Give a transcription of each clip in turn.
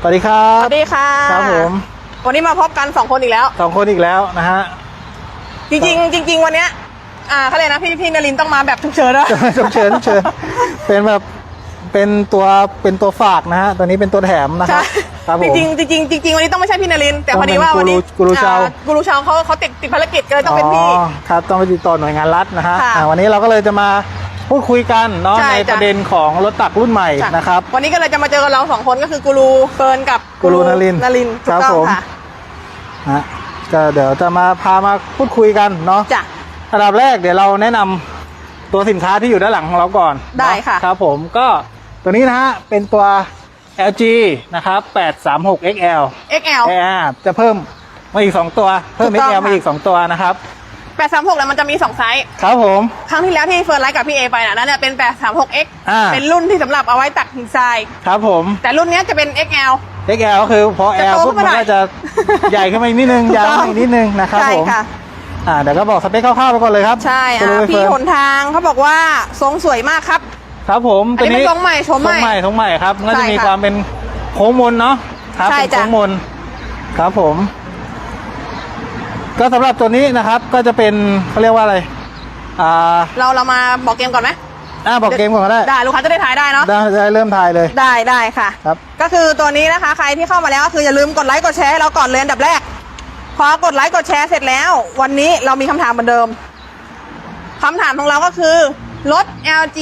สวัสดีครัสบ วัสดีค่ะครับผมวันนี้มาพบกันสองคนอีกแล้ว สองคนอีกแล้วนะฮะ จริงๆจริง ๆ วันเนี้ยอ่าเขาเลยกนะพี่พี่นรินทร์ต้องมาแบบฉุกเฉินนะชมเชิญชมเชิญเป็นแบบ เป็นตัว เป็นตัวฝากนะฮะตัวนี้เป็นตัวแถมนะคใช่รับ ครับผจมริงๆจริงๆจริงๆวันนี้ต้องไม่ใช่พี่นรินทร์แต่ต้องพอดีว่าวันนี้เป็นกูรูกูรูชาว อ่กูรูชาวเขาเขาติดติดภารกิจก็เลยต้องเป็นพี่ ครับ ต้องไปติดต่อหน่วยงานรัฐนะฮะค่ะ อ่าวันนี้เราก็เลยจะมา พูดคุยกันเนาะใช่ในจ้ะ ประเด็นของรถตักรุ่นใหม่จ้ะนะครับ วันนี้ก็เลยจะมาเจอกับเราสองคนก็คือกูรูเฟิร์นกับกูรูนรินทร์นรินทร์ถูครักบต้องผม ค่ะฮะก็เดี๋ยวจะมาพามาพูดคุยกันเนาะจ้ะ อันดับแรกเดี๋ยวเราแนะนำตัวสินค้าที่อยู่ด้านหลังของเราก่อนได้เนาค่ะครับผมก็ตัวนี้นะฮะเป็นตัว LG นะครับ 836 XL XL อ่าจะเพิ่มมาอีก 2 ตัว เพิ่ม ถูกต้อง XL มาค่ะอีก 2 ตัวนะครับ 836แล้วมันจะมีสองไซส์ ครับผม ครั้งที่แล้วที่เฟิร์นไลฟ์กับพี่เอไปน่ะนั่นเนี่ยเป็น 836X อ่า เป็นรุ่นที่สำหรับเอาไว้ตักหินทราย ครับผม แต่รุ่นเนี้ยจะเป็น XL XL ก็คือพอ จะ L โตปุ๊บขึ้นมันมาหน่ก็อยจะใหญ่ขึ้นมาอีกนิดนึง ถูกยาวต้อง ขึ้นมาอีกนิดนึงนะครับใช่ผม ค่ะ อ่าเดี๋ยวก็บอกสเปคคร่าวๆไปก่อนเลยครับใช่คุณอะลุยพี่เฟิร์หนทางเขาบอกว่าทรงสวยมากครับ ครับผมอันนี้เป็นทรงใหม่โฉมใหม่ทรงใหม่ทรงใหม่ครับก็จะมีใช่ค่ะความเป็นโค้งมนเนาะครับใช่เป็นจ้ะ โค้งมนครับผม ก็สำหรับตัวนี้นะครับก็จะเป็นเขาเรียกว่าอะไรอ่าเราเรามาบอกเกมก่อนไหมอ่าบอกเกมก่อนก็ได้ ได้ ลูกค้าจะได้ถ่ายได้เนาะได้ได้เริ่มทายเลย ได้ได้ค่ะ ครับ ก็คือตัวนี้นะคะ ใครที่เข้ามาแล้วก็คืออย่าลืมกดไลค์กดแชร์ให้เราก่อนเลยอันดับแรก พอกดไลค์กดแชร์เสร็จแล้ว วันนี้เรามีคำถามเหมือนเดิมคำถามของเราก็คือรถ LG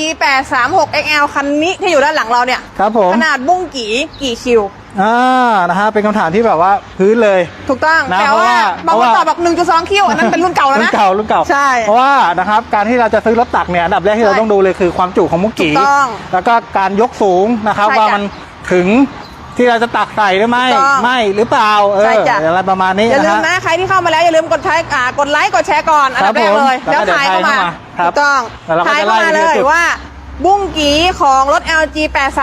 836 XL คันนี้ที่อยู่ด้านหลังเราเนี่ย ครับผม ขนาดบุ้งกี่กี่คิว อ่านะฮะเป็นคำถามที่แบบว่าพื้นเลย ถูกต้องนะแต่เพราะว่าว่าบางคนเพราะว่า ตอบแบบ1.2คิวอันนั้นเป็นรุ่นเก่าแล้วรุ่นะนเก่ารุ่นเก่า ใช่เพราะว่านะครับการที่เราจะซื้อรถตักเนี่ยอันดับแรกที่เราใช่ต้องดูเลยคือความจุของมุกกี้ถูกต้องแล้วก็การยกสูงนะครับใช่ว่าจ้ะมันถึงที่เราจะตักใส่หรือไม่ถูกต้องไม่หรือเปล่าเอใช่อจ้ะ อะไรประมาณนี้อย่าลืมนะ นะฮะใครที่เข้ามาแล้วอย่าลืมกดไลค์อ่ากดไลค์กดแชร์ก่อนอันดับแรกเลย ครับผมแล้วถ่ายเข้ามาแล้วก็เดี๋ยวถ่ายเข้ามาครับถูกต้องแล้วเราก็ถ่ายจะเข้าไล่มาไปเลเรื่อยยจุดว่า บุ้งกีของรถ LG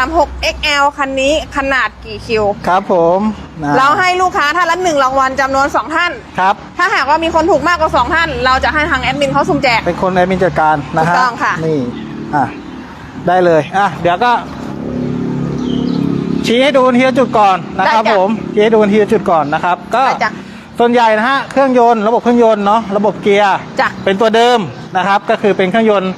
836 XL คันนี้ขนาดกี่คิว ครับผมนะเราให้ลูกค้าท่านละหนึ่งรางวัลจำนวน 2 ท่าน ครับถ้าหากว่ามีคนถูกมากกว่า 2 ท่าน เราจะให้ทางแอดมินเขาสุ่มแจก เป็นคนแอดมินจัดการนะฮะถูกต้องค่ะ นี่อะได้เลยอะเดี๋ยวก็ ชี้ให้ดูทีละจุดก่อนนะครับได้จ้ะผมชี้ให้ดูทีละจุดก่อนนะครับ ก็ได้จ้ะส่วนใหญ่นะฮะเครื่องยนต์ระบบเครื่องยนต์เนาะระบบเกียร์จ้ะ เป็นตัวเดิมนะครับ ก็คือเป็นเครื่องยนต์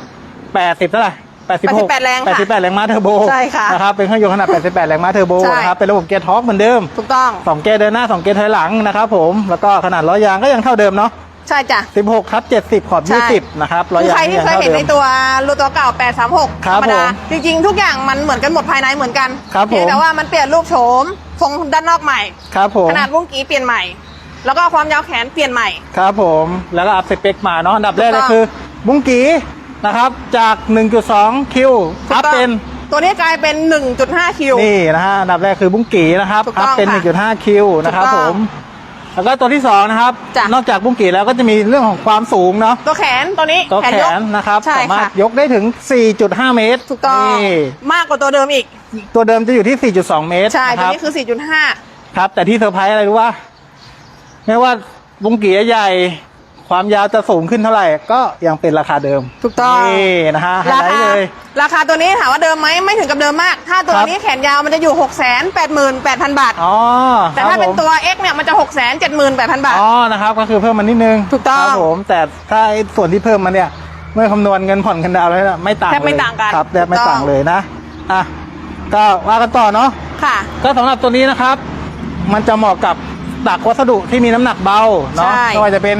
80เท่าไหร่ 86 88แรงค่ะ88 แรงม้าเทอร์โบใช่ค่ะนะครับเป็นเครื่องยนต์ขนาด 88 แรงม้าเทอร์โบใช่ นะครับเป็นระบบเกียร์ทอร์กเหมือนเดิม ถูกต้อง 2 เกียร์เดินหน้า 2 เกียร์ถอยหลังนะครับผมแล้วก็ขนาดล้อยางก็ยังเท่าเดิมเนาะใช่จ้ะ 16ทับ70 ขอบ ใช่ 20 นะครับล้อคือยางใครที่เคยงเห็นในดิมตัวรูตัวเก่า 836ครัธบรรมดา ผมจริง ๆ ทุกอย่างมันเหมือนกันหมดภายในเหมือนกันครับผม เพียงแต่ว่ามันเปลี่ยนรูปโฉมทรงด้านนอกใหม่ ครับผมขนาดวงกีเปลี่ยนใหม่ แล้วก็ความยาวแขนเปลี่ยนใหม่ ครับผมแล้วก็อัพสเปคมาเนาะอันดับแรกถูก็กต้อง คือบุ้งกี นะครับ จาก 1.2 คิวถูกอัพต้องเป็น ตัวนี้กลายเป็น 1.5 คิว นี่นะฮะอันดับแรกคือบุ้งกีนะครับถูกต้องอัพเป็น ค่ะ1.5 คิวนะครับถูกผต้องม แล้วก็ตัวที่สองนะครับ จ้ะ นอกจากบุ้งกีแล้วก็จะมีเรื่องของความสูงเนาะตัวแขนตัวนี้ตัวแขยกนนะครับ ใช่สามารถค่ะยกได้ถึง 4.5 เมตรถูกต้อง นี่มากกว่าตัวเดิมอีก ตัวเดิมจะอยู่ที่ 4.2 เมตรใช่ นะตัวครับ นี้คือ 4.5 ครับแต่ที่เซอร์ไพรส์อะไรรู้ว่าไม่ว่าบุงกีใหญ่ ความยาวจะสูงขึ้นเท่าไหร่ ก็ยังเป็นราคาเดิมถูกต้องนี่นะฮะไฮราไลคาท์เลย ราคาตัวนี้ถามว่าเดิมไหมไม่ถึงกับเดิมมาก ถ้าตัวครับ นี้แขนยาวมันจะอยู่ 6 8 8 0 0 0 บาท อ๋อแต่ครับถ้าเป็นผมตัว X เนี่ยมันจะ 6 7 8 0 0 0 บาท อ๋อนะครับก็คือเพิ่มมานิดนึงถูกต้องครับผมแต่ถ้าไอ้ส่วนที่เพิ่มมาเนี่ย เมื่อคำนวณเงินผ่อนกันดาวน์แล้วเนี่ยไม่ต่างแทบไม่เลยต่างกันครับแทบไม่ถูกต้อง ต่างเลยนะอะก็ว่ากันต่อเนาะ ค่ะ ก็สำหรับตัวนี้นะครับ มันจะเหมาะกับตักวัสดุที่มีน้ำหนักเบาเนาะใช่ไม่ว่าจะเป็น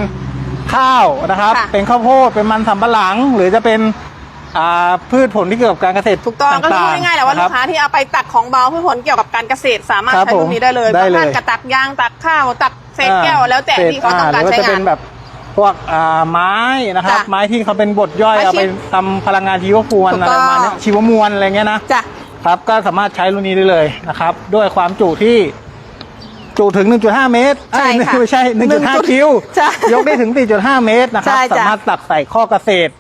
ข้าวนะครับ ค่ะเป็นข้าวโพดเป็นมันสำปะหลัง หรือจะเป็นอ่าพืชผลที่เกี่ยวกับการเกษตรถูกต้องก็คือพูดง่ายๆแหละว่าๆลูนะกค้าที่เอาไปตักของเบาเพื่อผลเกี่ยวกับการเกษตรสามารถครับใช้รุ่นนี้ได้เลยผมได้เลย บางท่านกระตักยางตักข้าวตักเศษแก้วแล้วแต่ที่เขาต้องการหรือว่าใช้จะงาเป็นนแบบพวกอ่าไม้นะครับ จ้ะไม้ที่เขาเป็นบดย่อยไม้เอาไปชิ้นทำพลังงานชีวมวลถูกอะไรต้อง ประมาณเนี้ยชีวมวลอะไรเงี้ยนะ จ้ะ ครับก็สามารถใช้รุ่นนี้ได้เลยนะครับ ด้วยความจุที่ จุถึง 1.5 เมตรใช่เอ้ยค่ะไม่ใช่หนึ่งจุด1.5 คิวใช่ยกได้ถึง 4.5 เมตรนะครับใช่จ้ะสามารถตักใส่ข้อเกษตร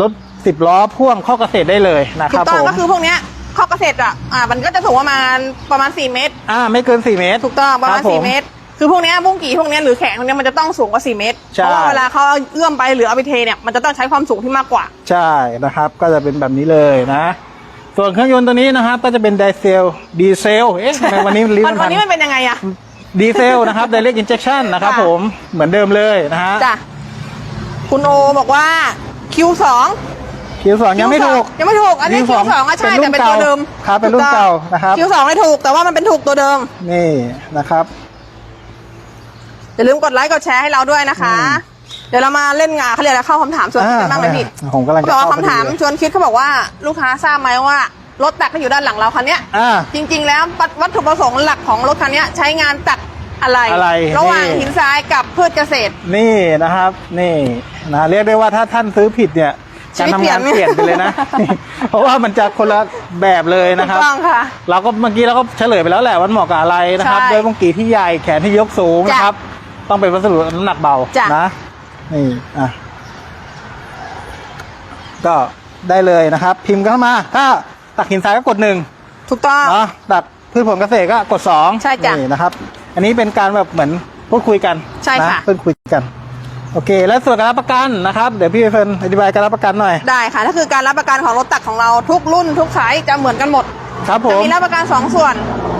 รถ10ล้อพ่วงข้อเกษตรได้เลยนะคถูรับกต้อผงมก็คือพวกเนี้ยข้อเกษตรอะอ่ามันก็จะสูงประมาณประมาณ 4 เมตร อ่า ไม่เกิน 4 เมตร ถูกต้องประมาณคบผ4เมตร คือพวกเนี้ยบุ้งกี่พวกเนี้ยหรือแขนพวกเนี้ยมันจะต้องสูงกว่า 4 เมตรใช่เพราะว่าเวลาเขาเอื้อมไปหรือเอาไปเทเนี่ยมันจะต้องใช้ความสูงที่มากกว่า ใช่นะครับ ก็จะเป็นแบบนี้เลยนะ ส่วนเครื่องยนต์ตัวนี้นะครับก็จะเป็นไดเซลดีเซล เอ๊ะทำไมวันนี้ลิ้นวันมันวัพันนนี้มันเป็นยังไงอะ ดีเซลนะครับ direct injection นะครับค่ะ ผมเหมือนเดิมเลยนะฮะจ้ะคุณโอบอกว่า Q2 คิวสองยังไม่ถูก ยังไม่ถูก อันนี้ Q2 Q2 อะใช่เป็นรุ่แต่นเป็นตัวเก่าเดิมครับเป็นรุ่นถูต้องเก่านะครับ Q2 ไม่ถูกแต่ว่ามันเป็นถูกตัวเดิม นี่นะครับ อย่าลืมกดไลค์กดแชร์ให้เราด้วยนะคะเดี๋ยวเรามาเล่นงานเขาเรียกอะไรเข้าคำถามชวนคิดกันบ้างไหมพี่อ่าผมกำลังจะบอกว่าเข้าไปคำถามดูเลยชวนคิดเขาบอกว่าลูกค้าทราบไหมว่า รถตักที่อยู่ด้านหลังเราคันเนี้ย อ่า จริงๆ แล้ววัตถุประสงค์หลักของรถคันเนี้ยใช้งานตัก อะไร อะไรระหว่างนี่ หินทรายกับพืชเกษตร นี่นะครับนี่นะเรียกได้ว่าถ้าท่านซื้อผิดเนี่ยชีการวิตทำงานเปเปลี่ลี่ยยนนไปเลยนะ เพราะว่ามันจะคนละแบบเลยถูนะกครับต้องค่ะเราก็เมื่อกี้เราก็เฉลยไปแล้วแหละว่าเหมาะกับอะไรนะครับใช่โดยบงกีที่ใหญ่แขนที่ยกสูงจ้ะนะครับ ต้องเป็นวัสดุน้ำหนักเบาจ้ะ นะนี่อะก็ได้เลยนะครับ พิมพ์เข้ามา ถ้าตักหินทรายก็กดหนึ่งถูกต้อง เนาะตักพืชผลเกษตรก็กดสองใช่จ้ะ นี่นะครับ อันนี้เป็นการแบบเหมือนพูดคุยกันใช่นะค่ะพูดคุยกัน โอเค แล้วส่วนการรับประกันนะครับ เดี๋ยวพี่เฟิร์นอธิบายการรับประกันหน่อย ได้ค่ะถ้าคือการรับประกันของรถตักของเราทุกรุ่นทุกไซส์จะเหมือนกันหมด ครับผจะม มีรับประกัน2ส่วน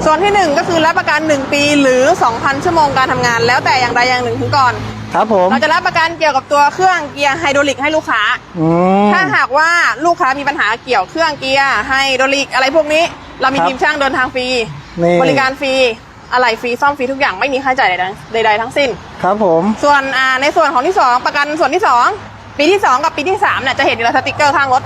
ส่วนทีหนึ่1ก็คือรับประกัน 1 ปีหรือ 2,000 ชั่วโมงการทำงาน แล้วแต่อย่างใดอย่างหนึ่งถึงก่อน ครับผมเราจะรับประกันเกี่ยวกับตัวเครื่องเกียร์ไฮดรอลิกให้ลูกค้า อืม ถ้าหากว่าลูกค้ามีปัญหาเกี่ยวเครื่องเกียร์ไฮดรอลิกอะไรพวกนี้ เรามีครับ ทีมช่างเดินทางฟรี นี่ บริการฟรี อะไรฟรีซ่อมฟรีทุกอย่างไม่มีค่าใช้จ่ายใดๆใดๆทั้งสิ้น ครับผม ส่วนอ่าในส่วนของที่ 2 ประกันส่วนที่ 2 ปีที่ 2 กับปีที่3เนี่ยจะเห็นอยู่แล้วสติกเกอร์ข้างรถ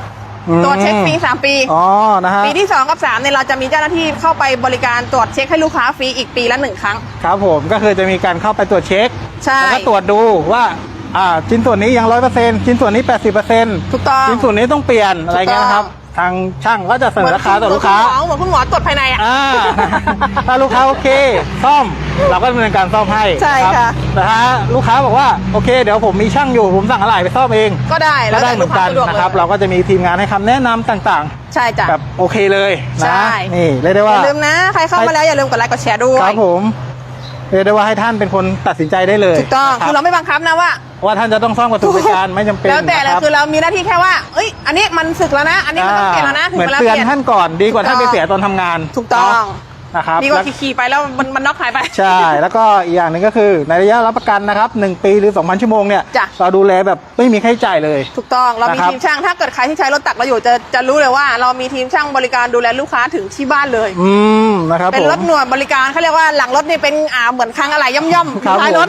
อืมตรวจเช็คฟรี3 ปี อ๋อนะฮะปีที่ 2 กับ3เนี่ยเราจะมีเจ้าหน้าที่เข้าไปบริการตรวจเช็คให้ลูกค้าฟรีอีกปีละหนึ่งครั้ง ครับผมก็คือจะมีการเข้าไปตรวจเช็คใช่ แล้วก็ตรวจดูว่าอ่าชิ้นส่วนนี้ยังร้อยเปอร์เซ็นชิ้นส่วนนี้แปดสิบเปอร์เซ็นถูกต้อง ชิ้นส่วนนี้ต้องเปลี่ยนอะไรเงี้ยนะครับ ทางช่างก็จะเสนอราคาต่อลูกค้าเหมือนคุณหมอตรวจภายในอะอ่าถ้าลูกค้าโอเค ซ่อมเราก็ดำเนินการซ่อมให้ใช่รับค่ะแต่ถ้าลูกค้าบอกว่าโอเค เดี๋ยวผมมีช่างอยู่ผมสั่งอะไรไปซ่อมเอง ก็ได้ก็แล้วได้แต่เหมืลูอกนค้ากันสะดวกนะครับเลยเราก็จะมีทีมงานให้คำแนะนำต่างใช่จ้ะๆแบบโอเคเลยนะใช่นี่เรียกได้อว่าย่าลืมนะใครเข้ามาแล้วอย่าลืมกดไลค์กดแชร์ด้วยครับผมเรียกได้ว่าให้ท่านเป็นคนตัดสินใจได้เลยถูกต้องนะคือเราไม่บังคับนะว่า ว่าท่านจะต้องซ่อมกับถูกบริการไม่จำเป็นแล้วแต่เลยนะครับคือเรามีหน้าที่แค่ว่า เอ้ย อันนี้มันสึกแล้วนะ อันนี้มันต้องเปลี่ยนแล้วนะถึงเหมือนเวลาเตือนเปลี่ยนท่านก่อนดีกว่าท่านไปถูกต้อง เสียตอนทำงานถูกต้องเนาะนะครับดีกว่าแล้วขี่ๆไปแล้วมันมันน็อกหายไป ใช่ แล้วก็อีกอย่างหนึ่งก็คือ ในระยะรับประกันนะครับหนึ่งปีหรือ 2,000 ชั่วโมงเนี่ยจ้ะ เราดูแลแบบไม่มีค่าใช้จ่ายเลย ถูกต้องเรามีนะครับ ทีมช่างถ้าเกิดใครที่ใช้รถตักเราอยู่จะจะรู้เลยว่า เรามีทีมช่างบริการดูแลลูกค้าถึงที่บ้านเลย อืมนะครับเป็นผมรถหน่วยบริการเขาเรียกว่าหลังรถนี่เป็นอ่าเหมือนครั้งอะไรย่อมๆครับท้ายรถ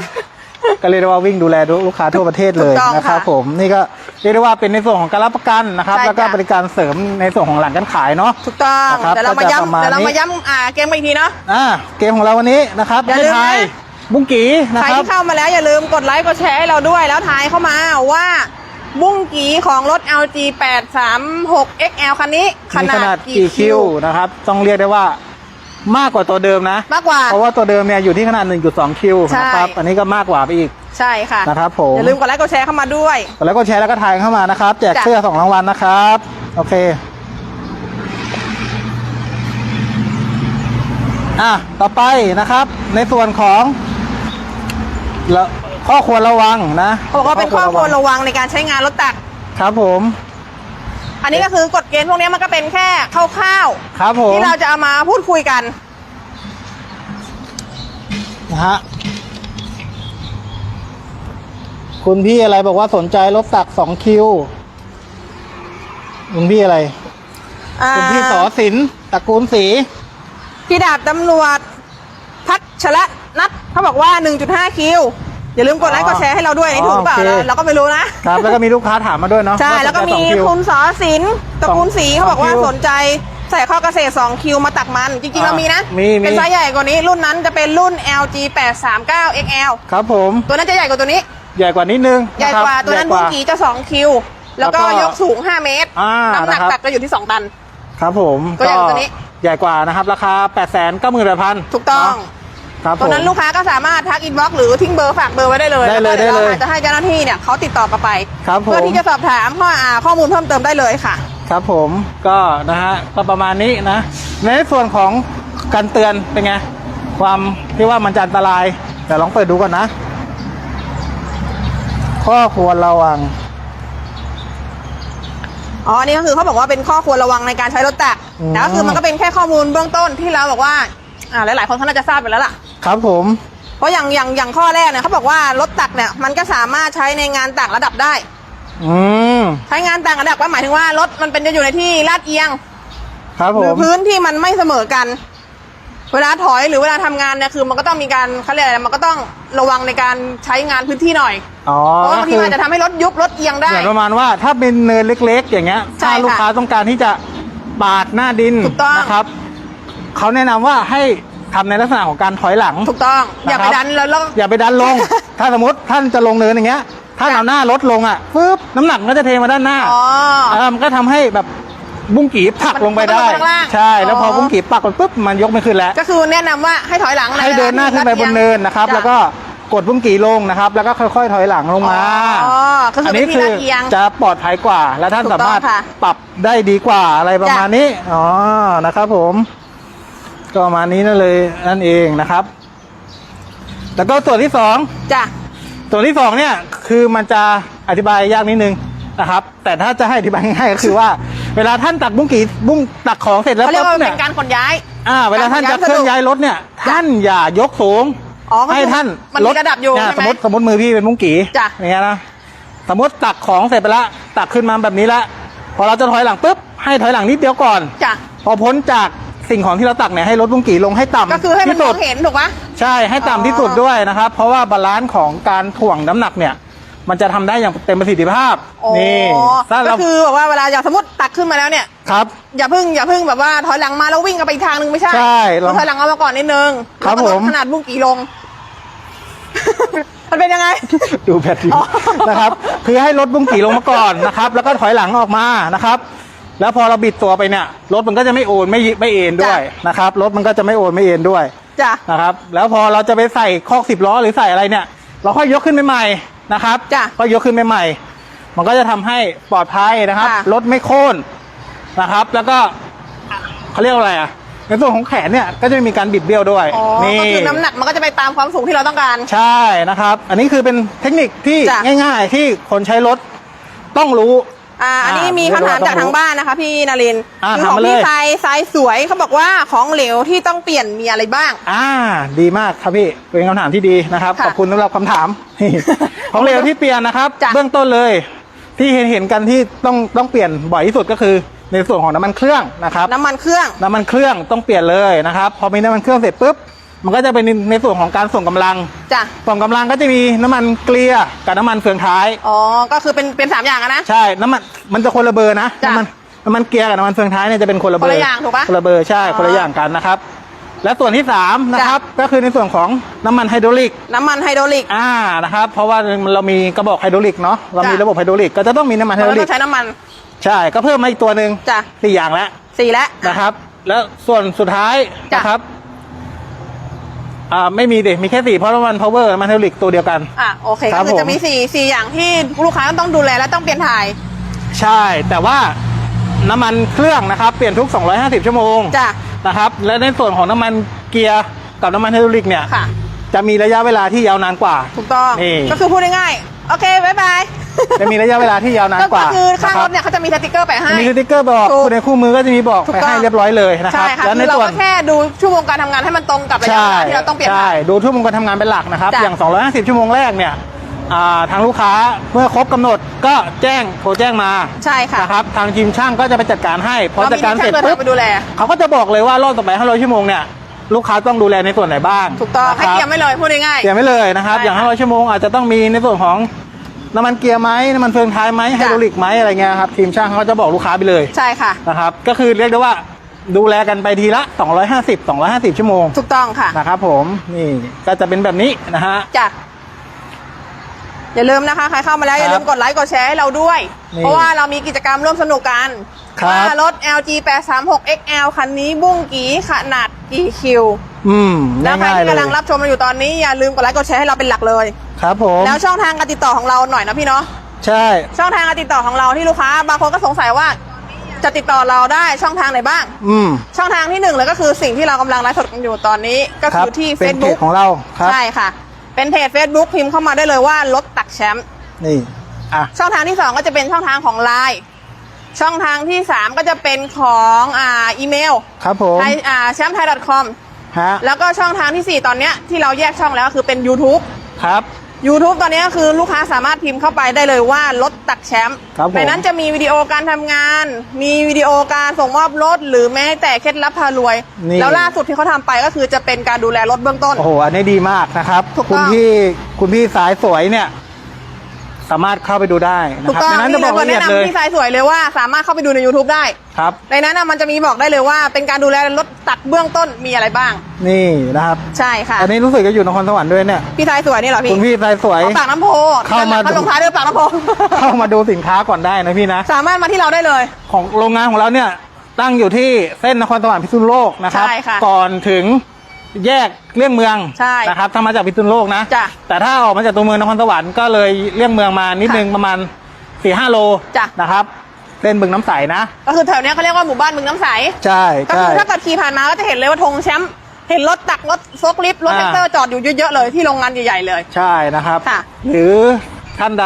ก็เรียกได้ว่าวิ่งดูแลลูกค้าทั่วประเทศเลยถูกต้องนะครับค่ะผมนี่ก็เรียกได้ว่าเป็นในส่วนของการรับประกันนะครับ ใช่แล้วก็จ้ะบริการเสริมในส่วนของหลังการขายเนาะ ถูกต้องนะครับเดี๋ยวเรามาก็จะประมาณย้ำเดี๋ยวเรานี้มาย้ำอ่าเกมอีกทีเนาะ อ่าเกมของเราวันนี้นะครับอย่าให้ลืมทายนะบุ้งกีนะใครครับ ที่เข้ามาแล้วอย่าลืมกดไลค์กดแชร์ให้เราด้วยแล้วทายเข้ามาว่าบุ้งกีของรถ LG 836 XL คันนี้ขมีนาขดนาดกี่กี่คิคิววนะครับ ต้องเรียกได้ว่า มากกว่าตัวเดิมนะ มากกว่า เพราะว่าตัวเดิมเนี่ยอยู่ที่ขนาด 1.2 คิวใช่ นะครับ อันนี้ก็มากกว่าไปอีกใช่ค่ะ นะครับผมอย่าลืมกดไลค์กดแชร์เข้ามาด้วย แล้วก็แชร์แล้วก็ทายเข้ามานะครับ แจกจ้ะ เสื้อสองรางวัลนะครับ โอเค อะ ต่อไปนะครับ ในส่วนของละข้อควรระวังนะเขาบอกว่าเป็นข้อควรระวังในการใช้งานรถตัก ครับผม อันนี้ก็คือกฎเกณฑ์พวกนี้มันก็เป็นแค่คร่าวครับผๆมที่เราจะเอามาพูดคุยกัน นะฮะคุณพี่อะไรบอกว่าสนใจรถตักสองคิวคุณพี่อะไร อ่าคุณพี่สอสินตระกูลศรีพี่ดาบตำรวจ พัชระนัทเขาบอกว่า 1.5 คิว อย่าลืมกดไลค์กดแชร์ให้เราด้วยอันนี่ถูกเปล่าเราเราก็ไม่รู้นะ ครับแล้วก็มีลูกค้าถามมาด้วยเนาะใช่าสนจแล้วก็มีสองวคุณสอสินตระกูลศรีสองเขาบอกว่าคิวสนใจใส่ข้อเกษตร2คิวมาตักมัน จริงๆอ่าเรามีนะมีมีเป็นไซส์ใหญ่กว่านี้รุ่นนั้นจะเป็นรุ่น LG 839 XL ครับผม ตัวนั้นจะใหญ่กว่าตัวนี้ ใหญ่กว่านิดนึง ใหญ่ะครับกว่าตัวนั้นใหญ่บุ้กงว่ากีจะ2คิวแล้วก็แล้วก็ยกสูง 5 เมตรอ่าน้ำหนักนะครับตักก็อยู่ที่ 2 ตัน ครับผมตัวใหญ่กว่าตัวนี้ ใหญ่กว่านะครับ ราคา 8 9 8 0 0 0 ถูกต้อง ครับผตัวมนั้นลูกค้าก็สามารถทักอินบ็อกหรือทิ้งเบอร์ฝากเบอร์ไว้ได้เลยได้เลยแวก็ได้เลยราจะให้เจ้าหน้าที่เนี่ยเขาติดต่อกลับไป ครับผมเพื่อที่จะสอบถามข้ออ่าข้อมูลเพิ่มเติมได้เลยค่ะ ครับผมก็นะฮะก็ประมาณนี้นะ ในส่วนของการเตือนเป็นไง ความที่ว่ามันจะอันตรายเดี๋ยวลองเปิดดูก่อนนะ ข้อควรระวัง อ๋อนี่ก็คือเขาบอกว่าเป็นข้อควรระวังในการใช้รถตักอืม แต่ก็คือมันก็เป็นแค่ข้อมูลเบื้องต้นที่เราบอกว่า อ่าหลาย ๆ คนเขาน่าจะทราบไปแล้วล่ะ ครับผม เพราะอย่างอย่างอย่างข้อแรกเนี่ยเขาบอกว่ารถตักเนี่ยมันก็สามารถใช้ในงานต่างระดับได้ อืมใช้งานต่างระดับก็หมายถึงว่ารถมันเป็นจะอยู่ในที่ลาดเอียง ครับผหรือม พื้นที่มันไม่เสมอกัน เวลาถอยหรือเวลาทำงานเนี่ยคือ มันก็ต้องมีการเขาเรียกอะไรมันก็ต้องระวังในการใช้งานพื้นที่หน่อยอ๋อเพราะว่าบางทีคือมันอาจจะทำให้รถยุบรถเอียงได้ เหมือนประมาณว่าถ้าเป็นเนินเล็ก ๆ อย่างเงี้ย ใช่ถ้าค่ะลูกค้าต้องการที่จะปาดหน้าดินถูกต้อง นะครับเขาแนะนำว่าให้ ทำในลักษณะของการถอยหลัง ถูกต้อง อย่าไปนะครับดันแล้วแล้ว อย่าไปดันลง ถ้าสมมติท่านจะลงเนินอย่างเงี้ย ถ้าจ้ะเอาหน้ารถลงอะปุ๊บน้ำหนักมันก็จะเทมาด้านหน้าอ๋ออ่ามันก็ทำให้แบบบุ้งกีผลักมันลงไปมันก็ได้ลงไปข้างล่างใช่ แล้วพอออ บุ้งกีปักมันปุ๊บมันยกไม่ขึ้นแล้ว ก็คือแนะนำว่าให้ถอยหลังให้เดินหน้าขึ้นไปบนเนินนะครับ จ้แล้วก็กดบุ้งกีลงนะครับ แล้วก็ค่อยๆ ถอยหลังลงมา อ๋อก็คืออันเป็นี้นที่คืลาดเอียง จะปลอดภัยกว่า และท่านถูกต้องสามารถค่ะปรับได้ดีกว่าอะไรประมาณจ้ะนี้ อ๋อ นะครับผม ก็ประมาณนี้นั่นเลยนั่นเองนะครับ แล้วก็ส่วนที่สองจ้ะส่วนที่สองเนี่ยคือมันจะอธิบายยากนิดนึงนะครับ แต่ถ้าจะให้อธิบายง่ายๆก็คือว่า เวลาท่านตักบุ้งกีบุ้งตักของเสร็จแล้วเขาเรียกปุ๊ว่าบเป็เนี่ยนการขนย้าย อ่าเวลาท่านจะเคลื่อนย้ายรถเนี่ย ท่านอย่ายกสูง อ๋อก็คือให้ท่านมันมีระดับอยู่เนี่ใช่ไหมสมมติสมมติมือพี่เป็นบุ้งกีจ้ะ อย่างเงี้ยนะสมมติตักของเสร็จไปแล้วตักขึ้นมาแบบนี้แล้วพอเราจะถอยหลังปุ๊บให้ถอยหลังนิดเดียวก่อน จ้ะ พอพ้นจาก สิ่งของที่เราตักเนี่ยให้รถบุ้งกีลงให้ต่ำก็คือให้มันที่มสุอดงเห็นถูกปะ ใช่ให้ต่ำที่สุดด้วยนะครับ เพราะว่าบาลานซ์ของการถ่วงน้ำหนักเนี่ย มันจะทำได้อย่างเต็มประสิทธิภาพอ๋อนี่ถ้าก็เราคือแบบว่าเวลาอย่างสมมติตักขึ้นมาแล้วเนี่ย ครับ อย่าเพึ่งอย่าเพึ่งแบบว่าถอยหลังมาแล้ววิ่งกันไปอีกทางหนึ่งไม่ใช่ใช่ลองถอยหลังเอามาก่อนนิดนึงครับแล้วก็ลดผม ขนาดบุ้งกี่ลง มันเป็นยังไง ดูแพทริอ๋อนะครับ คือให้รถบุ้งขี่ลงมาก่อนนะครับ แล้วก็ถอยหลังออกมานะครับ แล้วพอเราบิดตัวไปเนี่ยรถมันก็จะไม่โอนไม่ไม่เอ็นด้วยนะครับรถมันก็จะไม่โอนไม่เอ็นด้วยจ้ะนะครับ แล้วพอเราจะไปใส่คอกสิบล้อหรือใส่อะไรเนี่ย เราค่อยยกขึ้นใหม่ๆนะครับจ้ะค่อยยกขึ้นใหม่ๆมันก็จะทำให้ปลอดภัยนะครับค่ะรถไม่โค่นนะครับ แล้วก็เขาเรียกว่าอะไรอะในส่วนของแขนเนี่ยก็จะมีการบิดเบี้ยวด้วยอ๋อก็คือน้ำหนักมันก็จะไปตามความสูงที่เราต้องการ ใช่นะครับ อันนี้คือเป็นเทคนิคที่จ้ะง่าย ๆ ที่คนใช้รถต้องรู้ อ่าอันนี้อ่ามีมีคำถามเรียกว่าจากทางบ้านนะคะ พี่นารินทร์อ่าคือของถามมาเลย พี่ทรายทรายสวยเขาบอกว่าของเหลวที่ต้องเปลี่ยนมีอะไรบ้าง อ่า ดีมากครับพี่เป็นคำถามที่ดีนะครับค่ะขอบคุณสำหรับคำถามนี่ของเหลวที่เปลี่ยนนะครับ จ้ะ เบื้องต้นเลย ที่เห็นเห็นกันที่ต้องต้องเปลี่ยนบ่อยที่สุดก็คือ ในส่วนของน้ำมันเครื่องนะครับ น้ำมันเครื่อง น้ำมันเครื่องต้องเปลี่ยนเลยนะครับ พอมีน้ำมันเครื่องเสร็จปุ๊บ มันก็จะเป็นในส่วนของการส่งกำลัง จ้ะส่งกำลังก็จะมีน้ำมันเกลียร์กับน้ำมันเฟืองท้าย อ๋อก็คือเป็นเป็นสามอย่างอะนะ ใช่น้ำมันมันจะคนละเบอร์นะจ้ะน้ำมันน้ำมันเกียร์กับน้ำมันเฟืองท้ายเนี่ยจะเป็นคนละเบอร์คนละอย่างถูกปะคนละเบอร์ใช่อ๋อคนละอย่างกันนะครับ และส่วนที่สามนะครับก็คือในส่วนของน้ำมันไฮดรอลิก น้ำมันไฮดรอลิก อ่านะครับ เพราะว่าเรามีกระบอกไฮดรอลิกเนาะเรามีจ้ะ ระบบไฮดรอลิกก็จะต้องมีน้ำมันไฮเราดรอลิต้กองใช้น้ำมัน ใช่ก็เพิ่มมาอีกตัวหนึ่งจ้ะ สี่อย่างแล้วสี่แล้ว นะครับ แล้วส่วนสุดท้ายจ้ะ นะครับ อ่าไม่มีดิมีแค่สี่เพราะน้ำมันพาวเวอร์น้ำมันไฮดรอลิกตัวเดียวกัน อะโอเคครัก็บคือผม จะมีสี่สี่อย่างที่ลูกค้าต้องดูแลและต้องเปลี่ยนถ่าย ใช่แต่ว่าน้ำมันเครื่องนะครับ เปลี่ยนทุก 250 ชั่วโมงจ้ะ นะครับและในส่วนของน้ำมันเกียร์กับน้ำมันไฮดรอลิกเนี่ย ค่ะ จะมีระยะเวลาที่ยาวนานกว่า ถูกต้อง นี่ ก็คือพูดง่ายๆโอเค บ๊ายบาย จะมีระยะเวลาที่ยาวนานกว่าก็คือข้างรถนะเนี่ยเขาจะมีสติกเกอร์แปะคให้รับมีสติ๊กเกอร์บอกถูกคุณในคู่มือก็จะมีบอกถูกไปต้องให้เรียบร้อยเลยนะคใช่รับค่ะและในคือเราส่วน ก็แค่ดูชั่วโมงการทำงานให้มันตรงกับระยะเวใช่ลาที่เราต้องเปลี่ยน ใช่ถ่ายดูชั่วโมงการทำงานเป็นหลักนะครับ จ้ะอย่าง 250 ชั่วโมงแรกเนี่ยอ่าทางลูกค้าเมื่อครบกำหนดก็แจ้งโทรแจ้งมาใช่ค่ะ นะครับทางทีมช่างก็จะไปจัดการให้พอเราจัดมีการช่าเสร็งจเดินปุ๊ทาบงไปดูแล เขาก็จะบอกเลยว่ารอบต่อไป 500 ชั่วโมงเนี่ยลูกค้าต้องดูแลในส่วนไหนบ้างถูกต้องนะให้ครับเตรียมไว้เลยพูดง่าย เตรียมไว้เลยนะครับ ใช่อย่างค่ะ500 ชั่วโมงอาจจะต้องมีในส่วนของ น้ำมันเกียร์ไหมน้ำมันเฟืองท้ายไหมไฮดรอลิกไหมอะไรเงี้ยครับทีมช่างเขาก็จะบอกลูกค้าไปเลยๆใช่ค่ะนะครับก็คือเรียกได้ว่าดูแลกันไปทีละ 250 250 ชั่วโมงถูกต้องค่ะนะครับผมนี่ก็จะเป็นแบบนี้นะฮะจ้ะอย่าลืมนะคะใครเข้ามาแล้วอย่าลืมกดไลค์กดแชร์ให้เราด้วยนี่เพราะว่าเรามีกิจกรรมร่วมสนุกกันครับว่ารถ LG 836 XL คันนี้บุ้งกี่ขนาดกี่คิว อืมแล้วใครง่ายๆที่เลยกำลังรับชมเราอยู่ตอนนี้อย่าลืมกดไลค์กดแชร์ให้เราเป็นหลักเลย ครับผมแล้วช่องทางการติดต่อของเราหน่อยนะพี่เนาะใช่ ช่องทางการติดต่อของเราที่ลูกค้า บางคนก็สงสัยว่าจะติดต่อเราได้ช่องทางไหนบ้าง อืมช่องทางที่หนึ่งเลยก็คือสิ่งที่เรากำลังไลฟ์สดกันอยู่ตอนนี้ก็ครัคือที่ เป็นเพจ Facebook ของเราครับ ใช่ค่ะ เป็นเพจ Facebook พิมพ์เข้ามาได้เลยว่ารถตักแชมป์นี่อะ ช่องทางที่สองก็จะเป็นช่องทางของ Line ช่องทางที่3ก็จะเป็นของอ่าอีเมลครับผม ไทยอ่าแชมป์ไทย .com ฮะ แล้วก็ช่องทางที่ 4 ตอนเนี้ยที่เราแยกช่องแล้วก็คือเป็น YouTube ครับ YouTube ตอนนี้ก็คือลูกค้าสามารถพิมพ์เข้าไปได้เลยว่ารถตักแชมป์ครับผม ในนั้นจะมีวิดีโอการทำงาน มีวิดีโอการส่งมอบรถ หรือแม้แต่เคล็ดลับพารวย นี่ แล้วล่าสุดที่เขาทำไปก็คือจะเป็นการดูแลรถเบื้องต้น โอ้โห อันนี้ดีมากนะครับ ถูกคุต้ณองพี่คุณพี่สายสวยเนี่ย สามารถเข้าไปดูได้นะถูกครับต้องในนั้นจะนี่บเลอยกควรละเอีแนะยดเลยนำพี่สายสวยเลยว่าสามารถเข้าไปดูใน YouTube ได้ ครับ ในนั้นน่ะมันจะมีบอกได้เลยว่า เป็นการดูแลรถตักเบื้องต้นมีอะไรบ้าง นี่นะครับใช่ค่ะ อันนี้รู้สึกจะอยู่นครสวรรค์ด้วยเนี่ยพี่สายสวยนี่เหรอพี่คุณพี่สายสวยเอาปากน้ำโพเข้ามาดู ลงท้ายด้วยปากน้ำโพ เข้ามาดูสินค้าก่อนได้นะพี่นะ สามารถมาที่เราได้เลย ของโรงงานของเราเนี่ยตั้งอยู่ที่เส้นนครสวรรค์พิษณุโลกนะครับ ใช่ค่ะ ก่อนถึง แยกเลี่ยงเมืองใช่นะครับถ้ามาจากพิษณุโลกนะ จ้ะแต่ถ้าออกมาจากตัวเมืองนครสวรรค์ก็เลยเลี่ยงเมืองมานิดนึงประมาณสี่ห้าโลจ้ะ นะครับเส้นบึงน้ำใสนะ ก็คือแถวเนี้ยเขาเรียกว่าหมู่บ้านบึงน้ำใส ใช่ก็ใช่คือถ้าเกิดขี่ผ่านมาก็จะเห็นเลยว่าธงแชมป์เห็นรถตักรถโฟกลิฟต์รถอ่าแท็กเตอร์จอดอยู่เยอะๆเลยที่โรงงานใหญ่ๆเลย ใช่นะครับ ค่ะ หรือท่านใด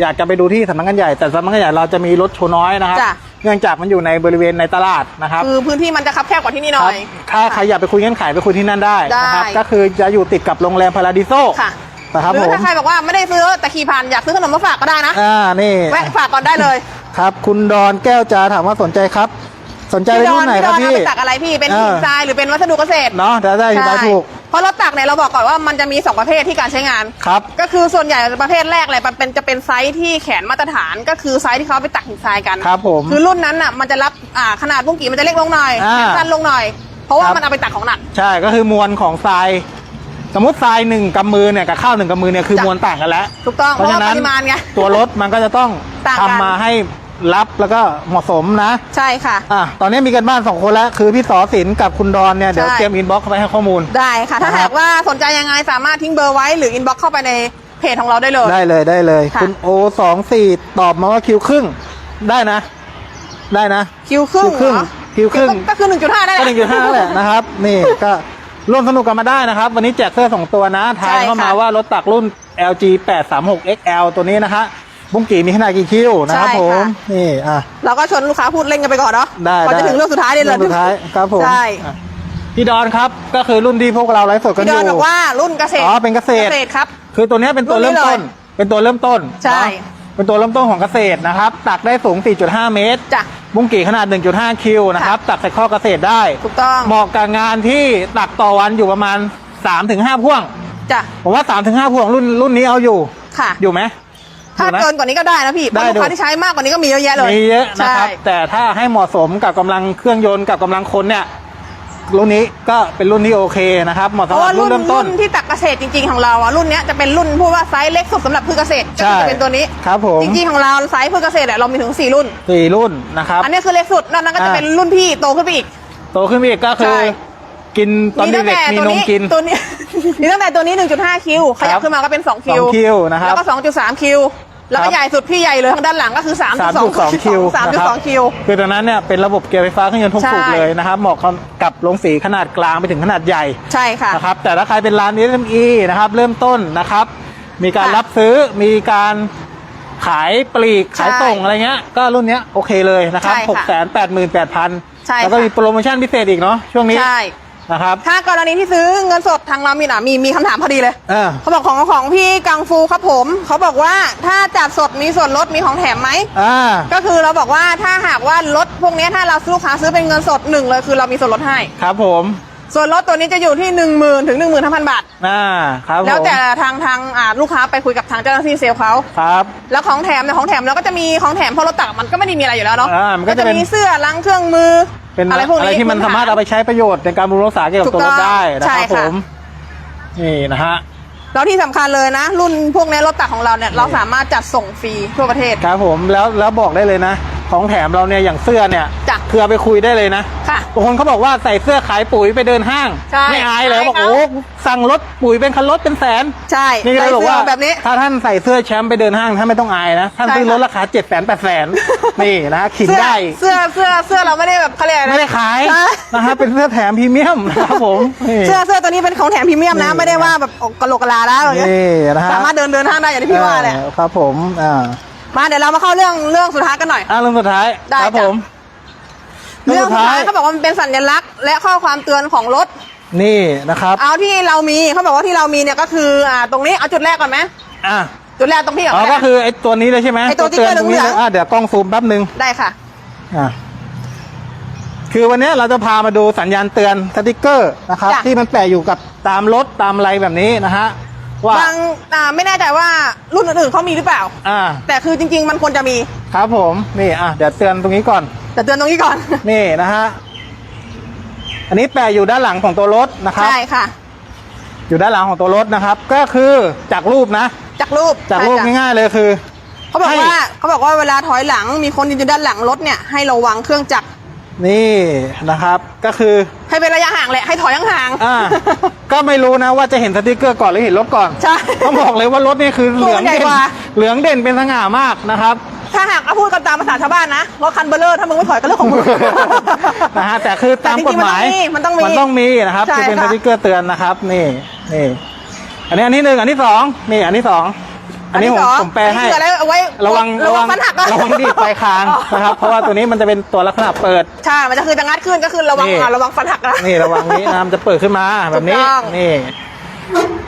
อยากจะไปดูที่สำนักงานใหญ่ แต่สำนักงานใหญ่เราจะมีรถโชว์น้อยนะครับ จ้ะ เนื่องจากมันอยู่ในบริเวณในตลาดนะครับคือพื้นที่มันจะคับแคบกว่าที่นี่หคน่รัอบยถ้าใครอยากไปคุยเงื่อนไขไปคุยที่นั่นได้นะครับได้ก็คือจะอยู่ติดกับโรงแรมพาราดิโซค่ะนะครับหรืผอมถ้าใครบอกว่าไม่ได้ซื้อแต่ขี่ผ่านอยากซื้อขนมมาฝากก็ได้นะอ่านี่แวะฝากก่อนได้เลย ครับคุณดอนแก้วจาถามว่าสนใจครับ สนใจพี่ในดอรุ่นนไหนพี่คดรัอบนเอาพี่ไปตักอะไรพี่เป็นเออหินทรายหรือเป็นวัสดุเกษตรเนาะจะได้อธิบายถูก เพราะรถตักเนี่ยเราบอกก่อนว่ามันจะมีสองประเภทที่การใช้งาน ครับ ก็คือส่วนใหญ่ประเภทแรกเลยมันเป็นจะเป็นไซส์ที่แขนมาตรฐาน ก็คือไซส์ที่เขาเอาไปตักหินทรายกันครับผมคือรุ่นนั้นน่ะมันจะรับอ่าขนาดบุ้งกี่มันจะเล็กลงหน่อยอ่าสั้นลงหน่อย เพราะว่าครับมันเอาไปตักของหนัก ใช่ก็คือมวลของทรายสมมติทรายหนึ่งกำมือเนี่ยกับข้าวหนึ่งกำมือเนี่ยคือจ้ะ มวลต่างกันแล้ว ถูกต้องเพราะว่าปริมาณไง ตัวรถมันก็จะต้องต่างทำกันมาให้ รับแล้วก็เหมาะสมนะ ใช่ค่ะ อะตอนนี้มีกันบ้านสองคนแล้ว คือพี่สอศิลป์กับคุณดอนเนี่ย เดี๋ยวใช่เตรียมอินบ็อกซ์ไปให้ข้อมูล ได้ค่ะ ถ้านะครับ หากว่าสนใจยังไงสามารถทิ้งเบอร์ไว้หรืออินบ็อกเข้าไปในเพจของเราได้เลย ได้เลยได้เลย ค่ะ คุณโอสองสี่ตอบมาว่าคิวครึ่ง ได้นะ ได้นะ คิวครึ่งคิวครึ่งเหรอคิวครึ่งก็ก็คือหนึ่งจุดห้าได้แหก็ละหนึ่งจุดห้าแหละนะครับ นี่ก็ร่วมสนุกกันมาได้นะครับ วันนี้แจกเสื้อสองตัวนะทายเข้ามาใช่ค่ะว่ารถตักรุ่น LG 836 XL ตัวนี้นะคะ บุ้งกี่มีขนาดกี่คิวนะครับใช่ผค่ะมนี่อะ เราก็ชวนลูกค้าพูดเล่นกันไปก่อนเนาะได้ก่อนจะได้ถึงเรื่องสุดท้ายเลยเลยเรื่องสุดท้ายครับผมใช่ อะพี่ดอนครับก็คือรุ่นที่พวกเราไลฟ์สดกันพี่อดอนยู่บอกว่ารุ่นเกษตรอ๋อเป็นเกษตร เกษตรครับ คือตัวเนี้ยเป็นตัวรุ่เริ่นมนี้ต้นเลยเป็นตัวเริ่มต้นใช่เนอะเป็นตัวเริ่มต้นของเกษตรนะครับ ตักได้สูง 4.5 เมตร จ้ะ บุ้งกี่ขนาด 1.5 คิวนะครับ ตักใส่ข้อเกษตรได้ ถูกต้องเหมาะกับงานที่ตักต่อวันอยู่ประมาณ 3-5 พ่วง จ้ะผมว่า 3-5 พ่วงรุ่นรุ่นนี้เอาอยู่ ค่ะ อยู่ไหม ถ้าอยู่ไหมเกินกว่านี้ก็ได้นะพี่เพได้ราะลูกค้าดูที่ใช้มากกว่านี้ก็มีเยอะแยะเลยมีเยอะนะครับใช่แต่ถ้าให้เหมาะสมกับกำลังเครื่องยนต์กับกำลังคนเนี่ยรุ่นนี้ก็เป็นรุ่นที่โอเคนะครับเหมาะเพสำราะหรัว่าบรุ่รุ่นนเริ่มต้นรุ่นที่ตักเกษตรจริง ๆของเราอะรุ่นเนี้ยจะเป็นรุ่นพูดว่าไซส์เล็กสุดสำหรับพืชเกษตรก็ใช่คือจะเป็นตัวนี้ครับผมจริงๆของเราไซส์พืชเกษตรอะเรามีถึงสี่รุ่นสี่รุ่นนะครับอันนี้คือเล็กสุดนอกนั้นก็จะอ่าเป็นรุ่นพี่โตขึ้นไปอีก โตขึ้นไปอีกก็คือใช่กินตอนเด็กๆมีนมกินตัวนี้มีตั้งแต่ตัวนี้ 1.5 คิวขยับขึ้นมาก็เป็น 2 คิวสองคิวนะครับแล้วก็ 2.3 คิว แล้วครัก็บใหญ่สุดพี่ใหญ่เลยทางด้านหลังก็คือ 3.2 3.2คิวนะครับ3.2 คิว คือตอนนั้นเนี่ยเป็นระบบเกียร์ไฟฟ้าเครื่องยนต์ทุกใช่สูบเลยนะครับเหมาะกับลงสีขนาดกลางไปถึงขนาดใหญ่ใช่ค่ะนะครับแต่ถ้าใครเป็นร้าน SME นะครับเริ่มต้นนะครับ มีการค่ะรับซื้อมีการขายปลีกใช่ขายส่งอะไรเงี้ยก็รุ่นเนี้ยโอเคเลยนะครับใช่หกแสค่ะนแปดหมื่นแปดพันใช่แล้วก็ค่ะมีโปรโมชั่นพิเศษอีกเนาะช่วงนี้ใช่ นะครับ ถ้ากรณีที่ซื้อเงินสดทางเรามีอะมีมีคำถามพอดีเลยเออ เขาบอกของของพี่กังฟูครับผม เขาบอกว่าถ้าจัดสดมีส่วนลดมีของแถมไหม อ่า ก็คือเราบอกว่าถ้าหากว่ารถพวกนี้ถ้าเราซื้อลูกค้าซื้อเป็นเงินสดหนึ่งเลยคือเรามีส่วนลดให้ ครับผม ส่วนลดตัวนี้จะอยู่ที่ 1 0,000ถึง15,000 บาท อ่า ครับผมแล้วแต่ทางทางอ่าลูกค้าไปคุยกับทางเจ้าหน้าที่เซลล์เขา ครับ แล้วของแถมเนี่ยของแถมเราก็จะมีของแถมเพราะรถตักมันก็ไม่ได้มีอะไรอยู่แล้วเนาะอ่ามันก็จะเป็น มีเสื้อล้างเครื่องมือ เป็นอะไรพวกนี้อะไรที่มันพื้สามารถฐเอาไปใช้ประโยชน์ในการบำรุงรักษาเกี่ยวกับตัวรถได้นะใช่ครับผค่ะมนี่นะฮะ แล้วที่สำคัญเลยนะ รุ่นพวกนี้รถตักของเราเนี่ยเราสามารถจัดส่งฟรีทั่วประเทศ ครับผมแล้วแล้วบอกได้เลยนะ ของแถมเราเนี่ยอย่างเสื้อเนี่ยจ้ะ คือเอาไปคุยได้เลยนะค่ะ บางคนเขาบอกว่าใส่เสื้อขายปุ๋ยไปเดินห้าง ใช่ไม่อายเลยอายบอกเขาโอ้สั่งรถปุ๋ยเป็นคันรถเป็นแสนใช่นี่ก็เลยบอกว่าใส่สื้แบบนี้ ถ้าท่านใส่เสื้อแชมป์ไปเดินห้างท่านไม่ต้องอายนะท่านใช่ซื้อค่ะ รถราคาเจ็ดแสนแปดแสนนี่นะขินเสื้อได้ เสื้อเสื้อเสื้อเราไม่ได้แบบเขาเรียกอะรนะไม่ได้ขายใช่ นะครับเป็นเสื้อแถมพรีเมียมนะครับผมนี่เสื้อเสื้อตัวนี้เป็นของแถมพรีเมียมนะนี่ไม่ได้ว่าแบบกะโหลกกะลาแล้วอย่างเงี้ยนี่นะฮะสามารถเดินเดินห้างได้อย่างที่พี่ว่าแหละ ออครับผมอ่ามาเดี๋ยวเรามาเข้าเรื่องเรื่องสุดท้ายกันหน่อย อะเรื่องสุดท้ายได้ครับจ้ะ ผมเรื่องสุดท้ายเขาบอกว่ามันเป็นสัญลักษณ์ และข้อความเตือนของรถ นี่นะครับเอาที่เรามีเขาบอกว่าที่เรามีเนี่ยก็คืออ่าตรงนี้เอาจุดแรกก่อนไหมอะจุดแรกตรงพี่ก่อนอ๋อได้ก็ไหมคือไอ้ตัวนี้เลยใช่ไหมไอ้ตัวเตือนตรงนี้เหลืเลอยงๆอะเดี๋ยวกล้องซูมแป๊บนึงได้ค่ะ อะ คือวันนี้เราจะพามาดูสัญญาณเตือนสติกเกอร์นะครับ จ้ะ ที่มันแปะอยู่กับตามรถตามอะไรแบบนี้นะฮะว่าบางอ่าไม่แน่ใจว่ารุ่นอื่นๆเขามีหรือเปล่า อ่าแต่คือจริง ๆ มันควรจะมี ครับผมนี่อะเดี๋ยวเตือนตรงนี้ก่อน แต่เตือนตรงนี้ก่อน นี่นะฮะอันนี้แปะอยู่ด้านหลังของตัวรถนะครับ ใช่ค่ะ อยู่ด้านหลังของตัวรถนะครับ ก็คือจากรูปนะ จากรูปจากรูปใช่จ้ะง่ายๆเลยคือ เขาบอกให้ว่าเขาบอกว่าเวลาถอยหลังมีคนยืนอยู่ด้านหลังรถเนี่ยให้ระวังเครื่องจักร นี่นะครับก็คือให้เป็นระยะห่างแหละให้ถอยห่างๆอ่าก็ไม่รู้นะว่าจะเห็นสติกเกอร์ก่อนหรือเห็นรถก่อนใช่ต้องบอกเลยว่ารถนี่คือเหลืองตัวมันใหญ่เด่นกว่าเหลืองเด่นเป็นสง่ามากนะครับ ถ้าหากเอาพูดกันตามภาษาชาวบ้านนะรถคันเบลเลอร์ถ้ามึงไม่ถอยก็เรื่องของมึงนะฮะแต่คือตามกฎหมายแต่จริงๆมันต้องมีมันต้องมีนะครับใช่จะเป็นสค่ะติกเกอร์เตือนนะครับนี่นี่อันนี้อันที่หนึ่งอันที่สองนี่อันที่สอง อันนี้ผมที่สงผมแปลให้อันนี้คืออะไรเอาไว้ระวังระวังฟันหักอะระวังดีดปลายคางนะครับเพราะว่าตัวนี้มันจะเป็นตัวลักษณะเปิด ใช่ มันจะคือจะงัดขึ้นก็คือระวังนี่ อะระวังฟันหักนะ นี่ระวังนี้นะมันจะเปิดขึ้นมาแบบนี้ถูกต้อง นี่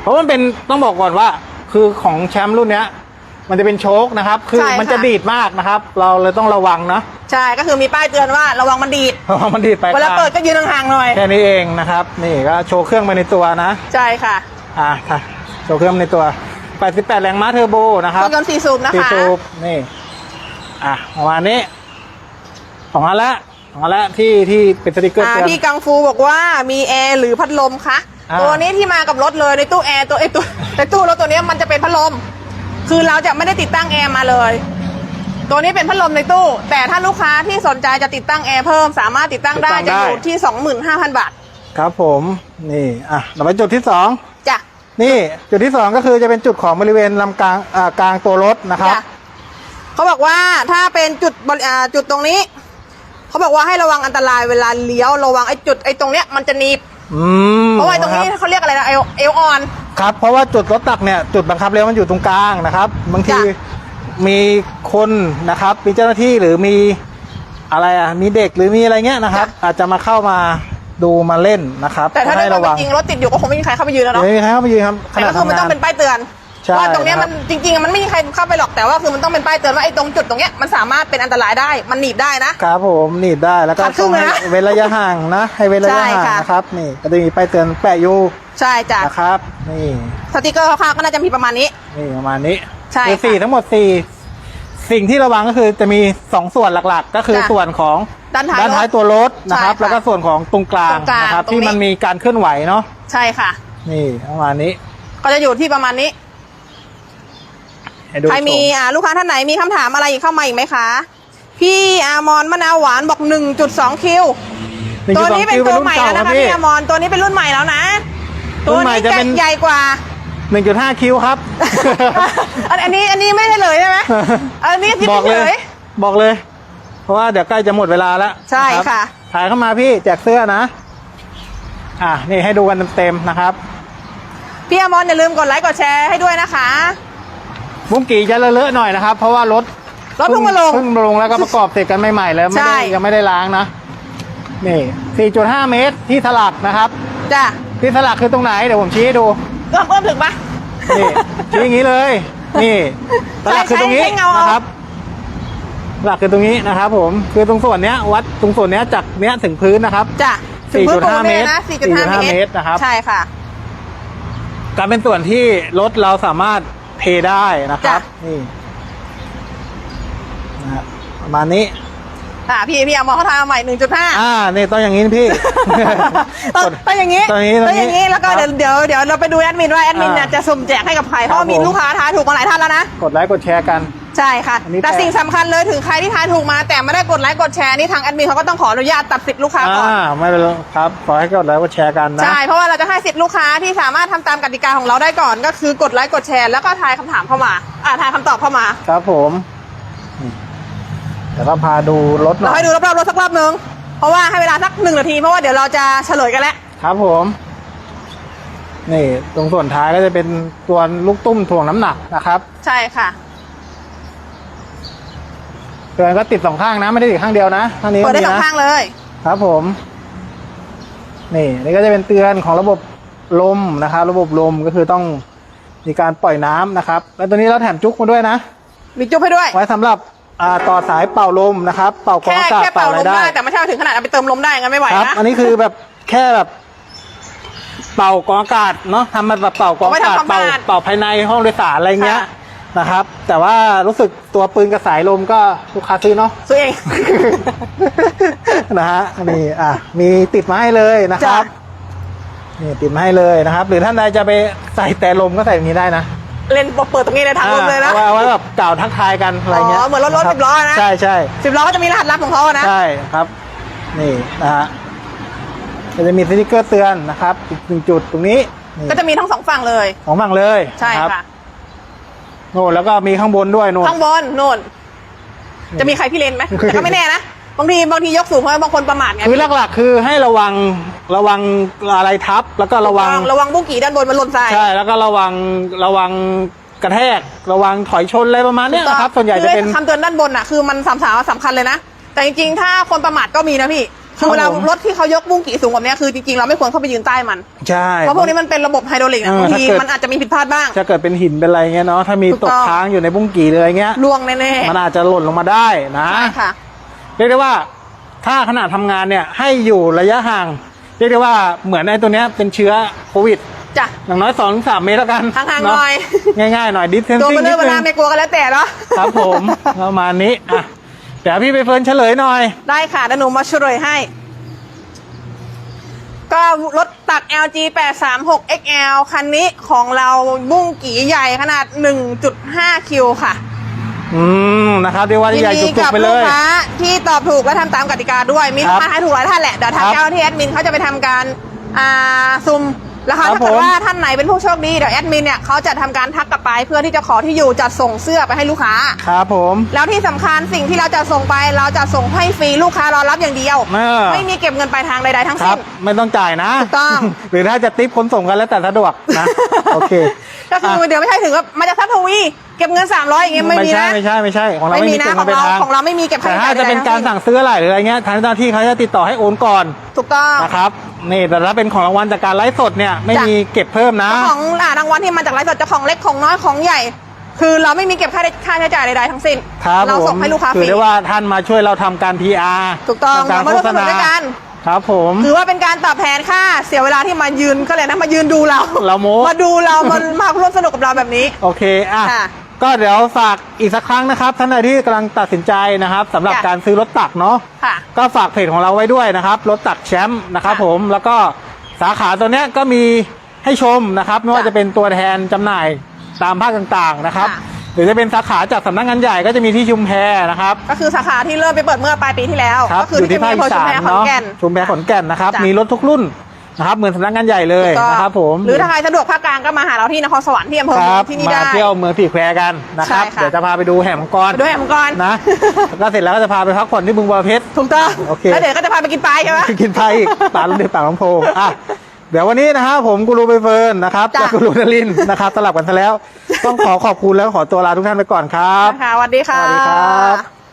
เพราะมันเป็นต้องบอกก่อนว่า คือของแชมป์รุ่นเนี้ย มันจะเป็นโชคนะครับ คือใช่ค่ะมันจะดีดมากนะครับ เราเลยต้องระวังนะใช่ก็คือมีป้ายเตือนว่าระวังมันดีดเพราะว่ามันดีดไปเวลาเปิดก็ยืนห่างๆหน่อย แค่นี้เองนะครับ นี่ก็โชว์เครื่องไปในตัวนะ ใช่ค่ะ อ่าค่ะโชว์เครื่องในตัว 88 แรงม้าเทอร์โบนะคเครัรื่อบงยนต์สี่สูบนะสี่คะ สูบนี่ อะประมาณนี้สองอันละสองอันละที่ที่เป็นสติกเกอร์อ่าเตือน พี่กังฟูบอกว่ามีแอร์หรือพัดลมคะอ่า ตัวนี้ที่มากับรถเลยในตู้แอร์ตัวไอตัวในตู้รถตัวเนี้ยมันจะเป็นพัดลม คือเราจะไม่ได้ติดตั้งแอร์มาเลย ตัวนี้เป็นพัดลมในตู้ แต่ถ้าลูกค้าที่สนใจจะติดตั้งแอร์เพิ่ม สามารถติดตั้งได้จะอยู่ที่ 25,000 บาท ครับผม นี่ อะเราไปจุดที่สองจ้ะ นี่จุดที่สองก็คือจะเป็นจุดของบริเวณลำกลางอ่ากลางตัวรถนะครับ จ้ะเขาบอกว่าถ้าเป็นจุดบริอ่าจุดตรงนี้ เขาบอกว่าให้ระวังอันตรายเวลาเลี้ยวระวังไอ้จุดไอ้ตรงเนี้ยมันจะหนีบอืมเพราะว่าไอ้ตรงนี้คบเขาเรียกอะไรนะเอลเอลออน ครับ เพราะว่าจุดรถตักเนี่ยจุดบังคับเลี้ยวมันอยู่ตรงกลางนะครับ บางทีจ้ะ มีคนนะครับ มีเจ้าหน้าที่หรือมีอะไรอะมีเด็กหรือมีอะไรเงี้ยนะครับ อาจจะมาเข้ามา ดูมาเล่นนะครับแต่ถ้าให้เรื่องระเป็วังนจริงรถติดอยู่ก็คงไม่มีใครเข้าไปยืนแล้วเนาะไม่มีใครเข้ามายืนครับขแต่ณะก็คือมันทำงาต้องเป็นป้ายเตือนใช่ว่าตรงเนี้ยครับมันจริงๆมันไม่มีใครเข้าไปหรอกแต่ว่าคือมันต้องเป็นป้ายเตือนว่าไอ้ตรงจุดตรงเนี้ยมันสามารถเป็นอันตรายได้มันหนีบได้นะ ครับผมหนีบได้แล้วก็ขาดครึ่ต้องงให้นะเว้นระยะห่างนะ ให้เว้นระยะใช่ห่างค่ะ นะครับ นี่ก็จะมีป้ายเตือนแปะอยู่ใช่จ้ะนะครับ นี่สติกเกอร์คร่าวๆก็น่าจะมีประมาณนี้ นี่ประมาณนี้ใช่คือค่ะสี่ทั้งหมดสี่สิ่งที่ระวังก็คือจะมีสองส่วนหลักๆ ก็คือจ้ะส่วนของ ด้านท้ายด้านท้ายรถตัวรถนะครับ ใช่ค่ะแล้วก็ส่วนของตรงกลางตรงกลางนะครับ ตรงที่นี้มันมีการเคลื่อนไหวเนาะใช่ค่ะ นี่ประมาณนี้ก็จะอยู่ที่ประมาณนี้ ให้ดูใครมีชอ่าลูกค้าท่านไหนมีคำถามอะไรอีกเข้ามาอีกไหมคะ พี่อามอนมะนาวหวานบอก 1.2 คิว หงตัวจุดสองนี้เป็นคิตัวใหม่แล้วรุ่นะคะเก่าพี่อามอนตัวนี้เป็นรุ่นใหม่แล้วนะ รุ่ตัวนใหม่นี้จะจะเป็น ใหญ่กว่า หนึ่งจุดห้าคิวครับ อันอันนี้อันนี้ไม่ได้เลยใช่ไหม อันนี้ที่บอกเลเฉยย บอกเลย เพราะว่าเดี๋ยวใกล้จะหมดเวลาแล้วใช่นรับค่ะถ่ายเข้ามาพี่แจกเสื้อนะ อะนี่ให้ดูกันเต็มๆนะครับ พี่อามอนอย่าลืมกดไลค์กดแชร์ให้ด้วยนะคะ บุ้งกี่จะเลอะๆหน่อยนะครับ เพราะว่ารถรถเพิ่งมาลง เพิ่งมาลงแล้วก็ประกอบเสร็จกันใหม่ๆแล้วไม่ใช่ ได้ยังไม่ได้ล้างนะนี่ 4.5 เมตรที่สลักนะครับ จ้ะที่สลักคือตรงไหนเดี๋ยวผมชี้ให้ดูเริ่มเริ่มถึงปะ นี่ชี้อย่างนี้เลย นี่สลักคือตรงนี้ใช้เงาเอานะครับ สลักคือตรงนี้นะครับผมคือตรงส่วนเนี้ยวัดตรงส่วนเนี้ยจากเนี้ยถึงพื้นนะครับจ้ะถึงพื้นปูน4.5เนี่ยนะเมตร4.5 เมตรนะครับ ใช่ค่ะ การเป็นส่วนที่รถเราสามารถเทได้นะครับจ้ะนี่นะครับประมาณนี้ อ่าพี่พี่อามอนเขาทำใหม่ 1.5 อ่านี่ต้องอย่างนี้พี่ ต้องต้องอย่างนี้ต้องอย่างนี้ต้องอย่างนี้แล้วก็ครับเดี๋ยวเดี๋ยวเดี๋ยวเราไปดูแอดมินว่าแอดมินเนี่ยอ่าจะสุ่มแจกให้กับใครเพราะว่ามีครับผม ลูกค้าทายถูกมาหลายท่านแล้วนะ กดไลค์กดแชร์กัน ใช่ค่ะ อันนี้แต่แปลสิ่งสำคัญเลยถึงใครที่ทายถูกมา แต่ไม่ได้กดไลค์กดแชร์นี่ทางแอดมินเขาก็ต้องขออนุญาตตัดสิทธิ์ลูกค้าก่อน อ่าไม่เป็นไรครับ ขอให้กดไลค์กดแชร์กันนะ ใช่ เพราะว่าเราจะให้สิทธิ์ลูกค้าที่สามารถทำตามกติกาของเราได้ก่อน ก็คือกดไลค์กดแชร์แล้วก็ทายคำถามเข้ามา อ่าทายคำตอบเข้ามา ครับผมนี่เดี๋ยวก็พาดูรถหน่เราอยให้ดูรอบๆรถสักรอบนึง เพราะว่าให้เวลาสักหนึ่งนาที เพราะว่าเดี๋ยวเราจะเฉลยกันแล้ว ครับผม นี่ ตรงส่วนท้ายก็จะเป็นตัวลูกตุ้มถ่วงน้ำหนักนะครับ ใช่ค่ะ เตือนก็ติดสองข้างนะ ไม่ได้ติดข้างเดียวนะข้างนี้เปิดได้ก็สองมีนะข้างเลย ครับผม นี่นี่ก็จะเป็นเตือนของระบบลมนะครับ ระบบลมก็คือต้องมีการปล่อยน้ำนะครับ แล้วตัวนี้เราแถมจุกมาด้วยนะมีจุ๊บให้ด้วย ไว้สำหรับอ่าต่อสายเป่าลมนะครับ เป่ากรองแค่อากาศแค่เป่าเป่าอะไรลมได้ได้แต่ไม่ใช่ว่าถึงขนาดเอาไปเติมลมได้งั้นไม่ไหวครับนะอันนี้คือแบบแค่แบบเป่ากรองอากาศเนาะทำมาแบบเป่ากรองอากาศเอาไว้ทำความเป่าสะอาดเป่าภายในห้องโดยสารอะไรเงี้ยค่ะ นะครับ แต่ว่ารู้สึกตัวปืนกระสายลมก็ลูกค้าซื้อเนาะซื้อเอง นะฮะนี่อะมีติดมาให้เลยนะครับจ้นี่ติดมาให้เลยนะครับ หรือท่านใดจะไปใส่แต่ลมก็ใส่อย่างนี้ได้นะเล่นเปิดตรงนี้เลยถังลมเลยนะอ่าเอาไว้เอาไว้แบบกล่าวทักทายกันอะไรเงี้ยอ๋อเหมือนรถรถคบสิบล้อนะใช่ใช่สิบล้อก็จะมีรหัสลับของเขาอะนะใช่ครับ นี่นะฮะก็จะมีสติกเกอร์เตือนนะครับอีกหนึ่งจุดตรงนี้นี่ก็จะมีทั้งสองฝั่งเลยของฝั่งเลยใช่รับค่ะ โน่นแล้วก็มีข้างบนด้วยโน่นข้างบนนู่น จะมีใครพี่เลนไหมแต่ก็ไม่แน่นะบางทีบางทียกสูงเพราะบางคนประมาทไงคือหลักๆคือให้ระวังระวังอะไรทับ แล้วก็ระวังระวังบุ้งกี่ด้านบนมันหล่นใส่ใช่แล้วก็ระวังระวังกระแทก ระวังถอยชนอะไรประมาณเนี้ยนะครับส่วนใหญ่จะเป็นคือคำเตือนด้านบนอะคือมันสำคัญสำคัญเลยนะแต่จริงๆถ้าคนประมาทก็มีนะพี่ คือเวลาครับผมรถที่เขายกบุ้งกี่สูงแบบเนี้ยคือจริงๆเราไม่ควรเข้าไปยืนใต้มัน ใช่ เพราะพวกนี้มันเป็นระบบไฮดรอลิกนะเออบางทีถ้าเกิดมันอาจจะมีผิดพลาดบ้าง ถ้าเกิดเป็นหินเป็นอะไรเงี้ยเนาะถ้ามีถูกตต้กองค้างอยู่ในบุ้งกี่เลยเงี้ยล่วงแน่มันอาจจะหล่นลงมาได้นะๆใช่ค่ะเรียกได้ว่าถ้าขณะทำงานเนี่ยให้อยู่ระยะห่าง เรียกได้ว่าเหมือนไอ้ตัวเนี้ยเป็นเชื้อโควิดจ้ะอย่างน้อยสองสามเมตรแล้วกันห่างๆเะหน่อย ง่ายๆหน่อยดิสเทนตัวซิ่เบงลนิอดเวนึลางแม่กลัวกันแล้วแต่เนาะครับผมประมาณนี้อะ เดี๋ยวพี่ไปเฟิร์นเฉลยหน่อย ได้ค่ะเดี๋ยวหนูมาเฉลยให้ ก็รถตัก LG 836 XL คันนี้ของเราบุ้งกี่ใหญ่ขนาด 1.5 คิวค่ะอืมนะครับเรียกว่ายินใหญ่ดีจุกกับๆไปเลลูกย ค้าที่ตอบถูกและทำตามกติกาด้วย มีครัลูบกค้าทายถูกหลายท่านแหละเดี๋ยวทางครับ เจ้าหน้าที่แอดมินเขาจะไปทำการอ่าซุ่ม แล้วครัเขาบถ้าเกิดผม ว่าท่านไหนเป็นผู้โชคดีเดี๋ยวแอดมินเนี่ยเขาจะทำการทักกลับไปเพื่อที่จะขอที่อยู่จัดส่งเสื้อไปให้ลูกค้า ครับผมแล้วที่สำคัญสิ่งที่เราจะส่งไปเราจะส่งให้ฟรีลูกค้ารอรับอย่างเดียว เออไม่มีเก็บเงินปลายทางใดๆทั้งครัสิ้บ น ไม่ต้องจ่ายนะถูกต้อง หรือถ้าจะติปคนส่งกันแล้วแต่สะดวกนะ โอเคก็คืออะเดี๋ยวไม่ใช่ถึงว่ามาจากทัพทวี เก็บเงิน 300 อย่างเงี้ยไม่มีใช่นะไม่ใช่ไม่ใช่ของเราไม่ไม่มีมีนะเก็บขเงิอนงไปเราทางของเราไม่มีเก็บค่าแต่ใช้จ่าถ้ายจะเป็นการใดๆทั้สั่งซื้ออะไรหรืออะไรเงี้ยทางเจ้าหน้าที่เขาจะติดต่อให้โอนก่อนถูกต้อง นะครับ นี่แต่ถ้าเป็นของรางวัลจากการไลฟ์สดเนี่ยไม่จ้ะมีเก็บเพิ่มนะ เจ้าของอ่ารางวัลที่มาจากไลฟ์สดเจ้าของเล็กของน้อยของใหญ่ คือเราไม่มีเก็บค่าใช้ค่าใช้จ่ายใดๆทั้งสิ้น ครับเราผมส่งให้ลูกค้าฟถืรีอได้ว่าท่านมาช่วยเราทำการ PR ถูกต้องทำการมาโฆร่วมษสนุกณาด้วยกันครับผม ถือว่าเป็นการตอบแทนค่าเสียเวลาที่มายืนก็เลยนะมายืนดูเราเราโม้ มาดูเรามามาร่วมสนุกกับเราแบบนี้ โอเคอะค่ะ ก็เดี๋ยวฝากอีกสักครั้งนะครับท่านใดที่กำลังตัดสินใจนะครับสำหรับจ้ะการซื้อรถตักเนาะ ค่ะ ก็ฝากเพจของเราไว้ด้วยนะครับ รถตักแชมป์นะครับค่ะผมแล้วก็สาขาตัวเนี้ยก็มีให้ชมนะครับ ไม่ว่าจ้ะจะเป็นตัวแทนจำหน่ายตามภาคต่างๆนะครับ ค่ะ หรือจะเป็นสาขาจากสำนักงานใหญ่ก็จะมีที่ชุมแพนะครับ ก็คือสาขาที่เริ่มไปเปิดเมื่อปลายปีที่แล้ว ครับก็คืออยู่ที่ที่ภาคอำเภอีอชุมสานแพขอนเนาะแก่นชุมแพขอนแก่นนะครับ จ้ะมีรถทุกรุ่น นะครับเหมือนสำนักงานใหญ่เลยถูกต้องนะครับผมหรือถ้าใครสะดวกภาคกลางก็มาหาเราที่นครสวรรค์ที่อำเภอคเมืรัอบงที่นี่มาได้ เที่ยวเมืองสี่แควกันนะครับ ใช่ค่ะ เดี๋ยวจะพาไปดูแห่มังกรด้วยแหมกรนะ แล้วก็เสร็จแล้วก็จะพาไปพักผ่อนที่บึงบัวเพชร ถูกต้องโอเค แล้วเดี๋ยวก็จะพาไปกินปลาใช่ไหมกินไทยอีกปากลำเดือดปากลำโพงอะเดี๋ยววันนี้นะครับผมกูรูใบเฟิร์นนะครับจ้ะจากกูรูนลินทร์นะครับสลับกันซะแล้ว ต้องขอขอบคุณแล้วขอตัวลาทุกท่านไปก่อนครับ นะคะสวัสดีค่ะ สวัสดีครับ